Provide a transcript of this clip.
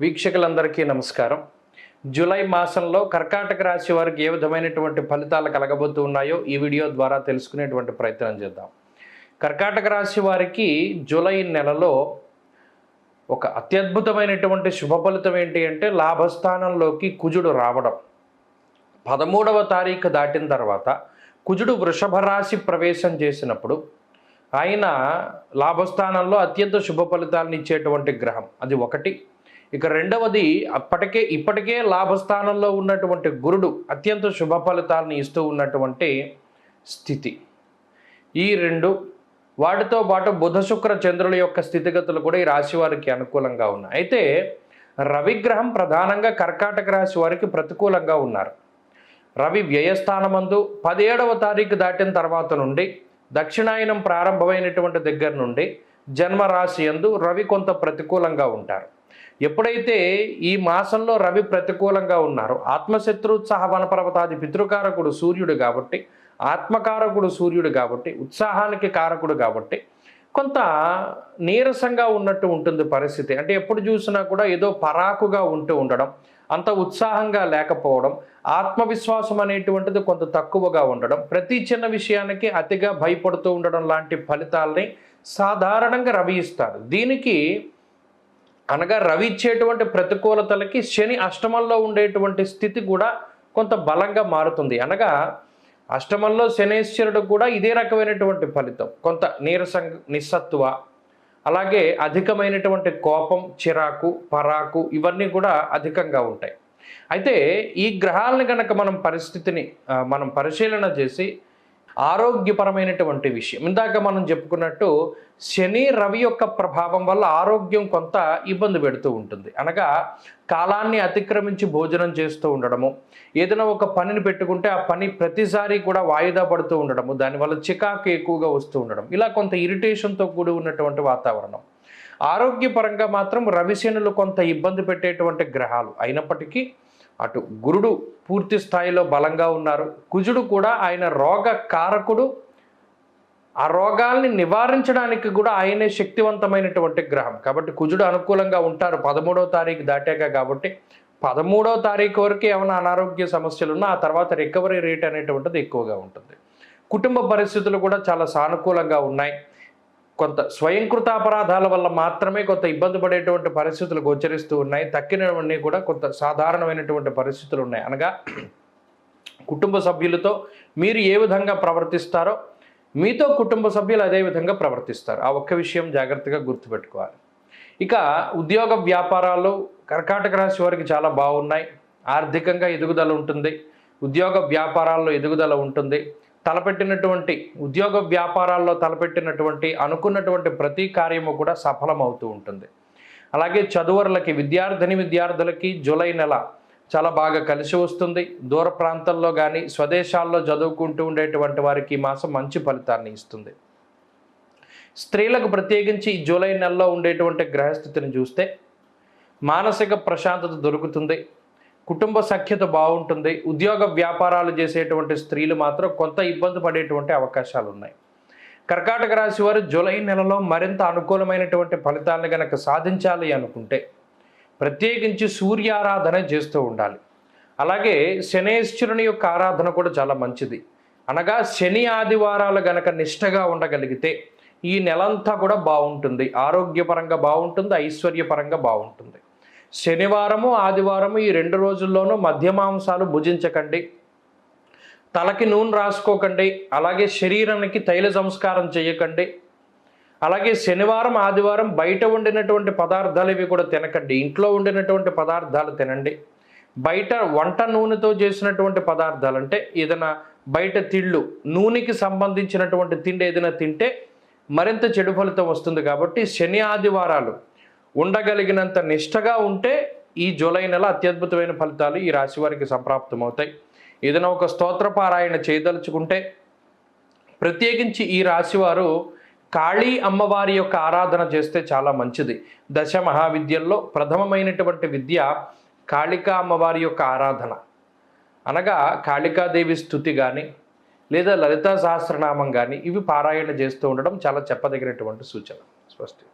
వీక్షకులందరికీ నమస్కారం. జూలై మాసంలో కర్కాటక రాశి వారికి ఏ విధమైనటువంటి ఫలితాలు కలగబోతూ ఉన్నాయో ఈ వీడియో ద్వారా తెలుసుకునేటువంటి ప్రయత్నం చేద్దాం. కర్కాటక రాశి వారికి జూలై నెలలో ఒక అత్యద్భుతమైనటువంటి శుభ ఫలితం ఏంటి అంటే లాభస్థానంలోకి కుజుడు రావడం. పదమూడవ తారీఖు దాటిన తర్వాత కుజుడు వృషభ రాశి ప్రవేశం చేసినప్పుడు ఆయన లాభస్థానంలో అత్యంత శుభ ఫలితాలను ఇచ్చేటువంటి గ్రహం. అది ఒకటి. ఇక రెండవది అప్పటికే ఇప్పటికే లాభస్థానంలో ఉన్నటువంటి గురుడు అత్యంత శుభ ఫలితాలను ఇస్తూ ఉన్నటువంటి స్థితి. ఈ రెండు వాటితో పాటు బుధ శుక్ర చంద్రుల యొక్క స్థితిగతులు కూడా ఈ రాశి వారికి అనుకూలంగా ఉన్నాయి. అయితే రవిగ్రహం ప్రధానంగా కర్కాటక రాశి వారికి ప్రతికూలంగా ఉన్నారు. రవి వ్యయస్థానమందు పదిహేడవ తారీఖు దాటిన తర్వాత నుండి దక్షిణాయనం ప్రారంభమైనటువంటి దగ్గర నుండి జన్మరాశి యందు రవి కొంత ప్రతికూలంగా ఉంటారు. ఎప్పుడైతే ఈ మాసంలో రవి ప్రతికూలంగా ఉన్నారో ఆత్మశత్రు ఉత్సాహ వనపర్వతాది పితృకారకుడు సూర్యుడు కాబట్టి ఆత్మకారకుడు సూర్యుడు కాబట్టి ఉత్సాహానికి కారకుడు కాబట్టి కొంత నీరసంగా ఉన్నట్టు ఉంటుంది పరిస్థితి. అంటే ఎప్పుడు చూసినా కూడా ఏదో పరాకుగా ఉంటూ ఉండడం అంత ఉత్సాహంగా లేకపోవడం ఆత్మవిశ్వాసం అనేటువంటిది కొంత తక్కువగా ఉండడం ప్రతి చిన్న విషయానికి అతిగా భయపడుతూ ఉండడం లాంటి ఫలితాలని సాధారణంగా రవి ఇస్తారు. దీనికి అనగా రవి ఇచ్చేటువంటి ప్రతికూలతలకి శని అష్టమంలో ఉండేటువంటి స్థితి కూడా కొంత బలంగా మారుతుంది. అనగా అష్టమంలో శనేశ్వరుడు కూడా ఇదే రకమైనటువంటి ఫలితం. కొంత నీరసం నిస్సత్వ అలాగే అధికమైనటువంటి కోపం చిరాకు పరాకు ఇవన్నీ కూడా అధికంగా ఉంటాయి. అయితే ఈ గ్రహాలను కనుక మనం పరిస్థితిని మనం పరిశీలన చేసి ఆరోగ్యపరమైనటువంటి విషయం. ఇందాక మనం చెప్పుకున్నట్టు శని రవి యొక్క ప్రభావం వల్ల ఆరోగ్యం కొంత ఇబ్బంది పెడుతూ ఉంటుంది. అనగా కాలాన్ని అతిక్రమించి భోజనం చేస్తూ ఉండడము ఏదైనా ఒక పనిని పెట్టుకుంటే ఆ పని ప్రతిసారి కూడా వాయిదా పడుతూ ఉండడము దానివల్ల చికాకు ఎక్కువగా వస్తూ ఉండడం ఇలా కొంత ఇరిటేషన్తో కూడి ఉన్నటువంటి వాతావరణం. ఆరోగ్యపరంగా మాత్రం రవిశనులు కొంత ఇబ్బంది పెట్టేటువంటి గ్రహాలు అయినప్పటికీ అటు గురుడు పూర్తి స్థాయిలో బలంగా ఉన్నారు. కుజుడు కూడా ఆయన రోగ కారకుడు. ఆ రోగాల్ని నివారించడానికి కూడా ఆయనే శక్తివంతమైనటువంటి గ్రహం. కాబట్టి కుజుడు అనుకూలంగా ఉంటారు. పదమూడవ తారీఖు దాటాక కాబట్టి పదమూడవ తారీఖు వరకు ఏమైనా అనారోగ్య సమస్యలు ఉన్నా ఆ తర్వాత రికవరీ రేట్ అనేటువంటిది ఎక్కువగా ఉంటుంది. కుటుంబ పరిస్థితులు కూడా చాలా సానుకూలంగా ఉన్నాయి. కొంత స్వయంకృతాపరాధాల వల్ల మాత్రమే కొంత ఇబ్బంది పడేటువంటి పరిస్థితులు గోచరిస్తూ ఉన్నాయి. తక్కినవన్నీ కూడా కొంత సాధారణమైనటువంటి పరిస్థితులు ఉన్నాయి. అనగా కుటుంబ సభ్యులతో మీరు ఏ విధంగా ప్రవర్తిస్తారో మీతో కుటుంబ సభ్యులు అదే విధంగా ప్రవర్తిస్తారు. ఆ ఒక్క విషయం జాగ్రత్తగా గుర్తుపెట్టుకోవాలి. ఇక ఉద్యోగ వ్యాపారాలు కర్కాటక రాశి వారికి చాలా బాగున్నాయి. ఆర్థికంగా ఎదుగుదల ఉంటుంది. ఉద్యోగ వ్యాపారాల్లో ఎదుగుదల ఉంటుంది. తలపెట్టినటువంటి ఉద్యోగ వ్యాపారాల్లో తలపెట్టినటువంటి అనుకున్నటువంటి ప్రతి కార్యము కూడా సఫలమవుతూ ఉంటుంది. అలాగే చదువరులకి విద్యార్థిని విద్యార్థులకి జూలై నెల చాలా బాగా కలిసి వస్తుంది. దూర ప్రాంతాల్లో కానీ స్వదేశాల్లో చదువుకుంటూ ఉండేటువంటి వారికి ఈ మాసం మంచి ఫలితాన్ని ఇస్తుంది. స్త్రీలకు ప్రత్యేకించి జూలై నెలలో ఉండేటువంటి గ్రహస్థితిని చూస్తే మానసిక ప్రశాంతత దొరుకుతుంది. కుటుంబ సఖ్యత బాగుంటుంది. ఉద్యోగ వ్యాపారాలు చేసేటువంటి స్త్రీలు మాత్రం కొంత ఇబ్బంది పడేటువంటి అవకాశాలు ఉన్నాయి కర్కాటక రాశి వారు జూలై నెలలో మరింత అనుకూలమైనటువంటి ఫలితాలను కనుక సాధించాలి అనుకుంటే ప్రత్యేకించి సూర్యారాధన చేస్తూ ఉండాలి. అలాగే శనేశ్వరుని యొక్క ఆరాధన కూడా చాలా మంచిది. అనగా శని ఆదివారాలు గనక నిష్టగా ఉండగలిగితే ఈ నెలంతా కూడా బాగుంటుంది. ఆరోగ్యపరంగా బాగుంటుంది ఐశ్వర్యపరంగా బాగుంటుంది. శనివారము ఆదివారము ఈ రెండు రోజుల్లోనూ మధ్య మాంసాలు భుజించకండి. తలకి నూనె రాసుకోకండి. అలాగే శరీరానికి తైల సంస్కారం చేయకండి. అలాగే శనివారం ఆదివారం బయట వండినటువంటి పదార్థాలు ఇవి కూడా తినకండి. ఇంట్లో వండినటువంటి పదార్థాలు తినండి. బయట వంట నూనెతో చేసినటువంటి పదార్థాలు అంటే ఏదైనా బయట తిళ్ళు నూనెకి సంబంధించినటువంటి తిండి ఏదైనా తింటే మరింత చెడు ఫలితం వస్తుంది కాబట్టి శని ఆదివారాలు ఉండగలిగినంత నిష్టగా ఉంటే ఈ జూలై నెల అత్యద్భుతమైన ఫలితాలు ఈ రాశి వారికి సంప్రాప్తమవుతాయి. ఏదైనా ఒక స్తోత్ర పారాయణ చేయదలుచుకుంటే ప్రత్యేకించి ఈ రాశివారు కాళీ అమ్మవారి యొక్క ఆరాధన చేస్తే చాలా మంచిది. దశ మహావిద్యల్లో ప్రథమమైనటువంటి విద్య కాళికా అమ్మవారి యొక్క ఆరాధన. అనగా కాళికాదేవి స్థుతి కానీ లేదా లలితా సహస్రనామం కానీ ఇవి పారాయణ చేస్తూ ఉండడం చాలా చెప్పదగినటువంటి సూచన. స్పష్టం